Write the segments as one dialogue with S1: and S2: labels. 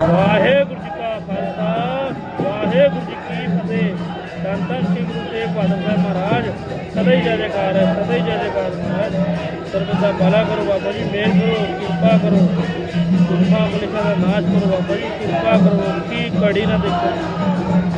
S1: ਵਾਹਿਗੁਰੂ ਜੀ ਕਾ ਖਾਲਸਾ, ਵਾਹਿਗੁਰੂ ਜੀ ਕੀ ਫਤਿਹ। ਧੰਨ ਧੰਨ ਗੁਰੂ ਤੇਗ ਬਹਾਦਰ ਸਾਹਿਬ ਮਹਾਰਾਜ, ਸਦਾ ਹੀ ਜੈ ਜੈਕਾਰ ਹੈ, ਸਦਾ ਹੀ ਜੈ ਜੈਕਾਰ ਮਹਾਰਾਜ। ਸਰਬਤ ਦਾ ਭਲਾ ਕਰੋ ਬਾਬਾ ਜੀ ਮਿਹਰ ਕਰੋ, ਕਿਰਪਾ ਕਰੋ। ਕਿਰਪਾ ਮਲਿਕਾ ਦਾ ਨਾਸ਼ ਕਰੋ ਬਾਬਾ ਜੀ, ਕਿਰਪਾ ਕਰੋ, ਕੀ ਕੜੀ ਨਾ ਦੇਖੋ।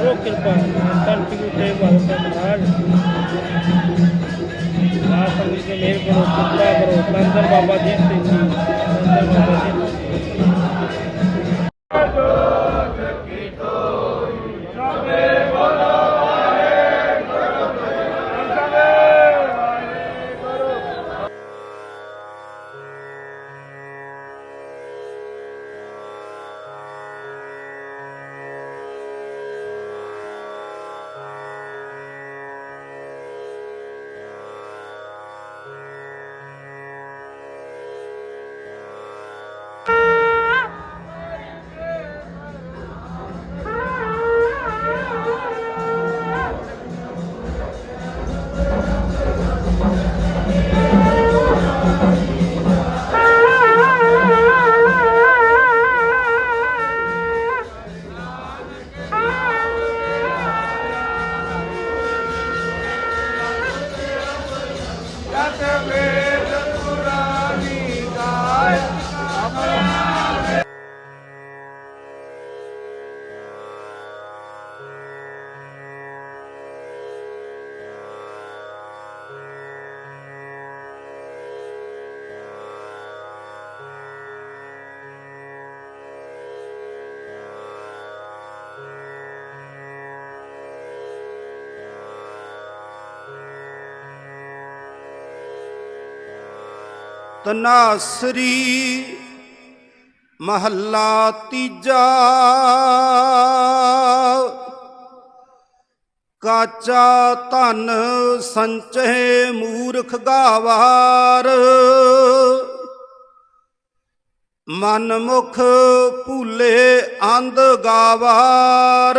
S1: ਉਹ ਕਿਰਪਾ, ਧੰਨ ਧੰਨ ਗੁਰੂ ਤੇਗ ਬਹਾਦਰ ਸਾਹਿਬ ਮਹਾਰਾਜ। ਆਪ ਸੰਗਤ ਕੇ ਮਿਹਰ ਕਰੋ, ਕਿਰਪਾ ਕਰੋ। ਧੰਨ ਬਾਬਾ ਜੀ ਸਿੰਘ ਜੀ ਧੰਨ ਬਾਬਾ ਜੀ। também.
S2: ਤਨਾਸਰੀ ਮਹੱਲਾ ਤੀਜਾ ਕਾਚਾ ਧਨ ਸੰਚੇ ਮੂਰਖ ਗਾਵਾਰ ਮਨ ਮੁਖ ਭੂਲੇ ਅੰਧ ਗਾਵਾਰ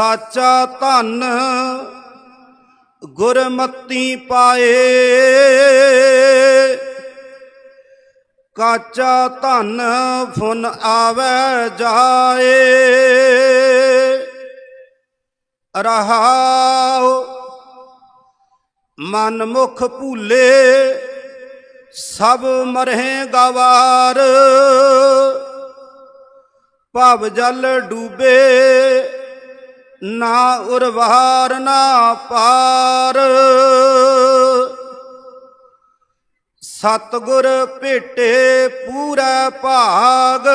S2: ਸਾਚਾ ਧਨ ਗੁਰਮਤੀ ਪਾਏ। ਕਾਚਾ ਧਨ ਫੁਨ ਆਵੇ ਜਾਏ। ਰਹਾਉ ਮਨ ਮੁਖ ਭੂਲੇ, ਸਭ ਮਰਹਿ ਗਵਾਰ। ਭਵ ਜਲ ਡੂਬੇ ਨਾ ਉਰਵਾਰ ਨਾ ਪਾਰ। ਸਤਗੁਰ ਭੇਟੇ ਪੂਰਾ ਭਾਗ।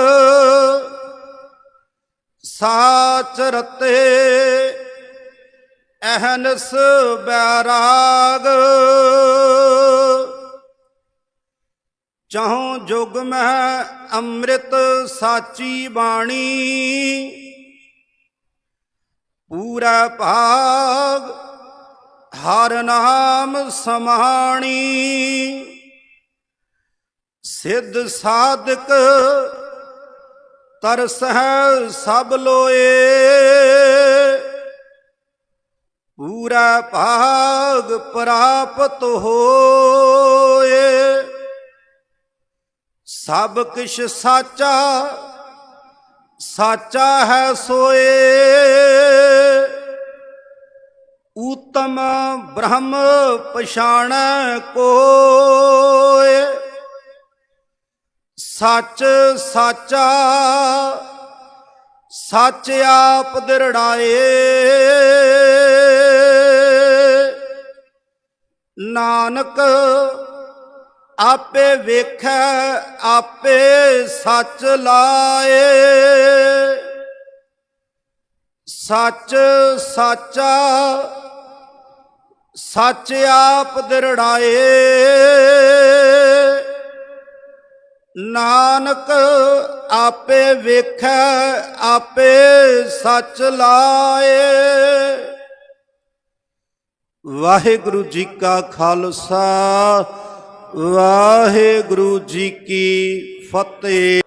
S2: ਸਾਚ ਰਤੇ ਅਹਨਸ ਬੈਰਾਗ। ਚਾਹੋਂ ਜੁਗ ਮਹਿ ਅੰਮ੍ਰਿਤ ਸਾਚੀ ਬਾਣੀ। ਪੂਰਾ ਭਾਗ, ਹਰ ਨਾਮ ਸਮਾਣੀ। ਸਿੱਧ ਸਾਧਕ ਤਰਸ ਹੈ ਸਭ ਲੋਏ। ਪੂਰਾ ਭਾਗ ਪ੍ਰਾਪਤ ਹੋਏ। ਸਭ ਕਿਛ ਸਾਚਾ ਸਾਚਾ ਹੈ ਸੋਏ। ਉਤਮ ਬ੍ਰਹਮ ਪਛਾਣ ਕੋਏ ਸੱਚ ਸਾਚਾ, ਸੱਚ ਆਪ ਦਿਰੜਾਏ। ਨਾਨਕ, ਆਪੇ ਵੇਖੈ, ਆਪੇ ਸੱਚ ਲਾਏ। ਸੱਚ ਸਾਚਾ ਸੱਚ ਆਪ ਦਿਰੜਾਏ। ਨਾਨਕ ਆਪੇ ਵੇਖੈ, ਆਪੇ ਸੱਚ ਲਾਏ। ਵਾਹਿਗੁਰੂ ਜੀ ਕਾ ਖਾਲਸਾ, ਵਾਹਿਗੁਰੂ ਜੀ ਕੀ ਫਤਿਹ।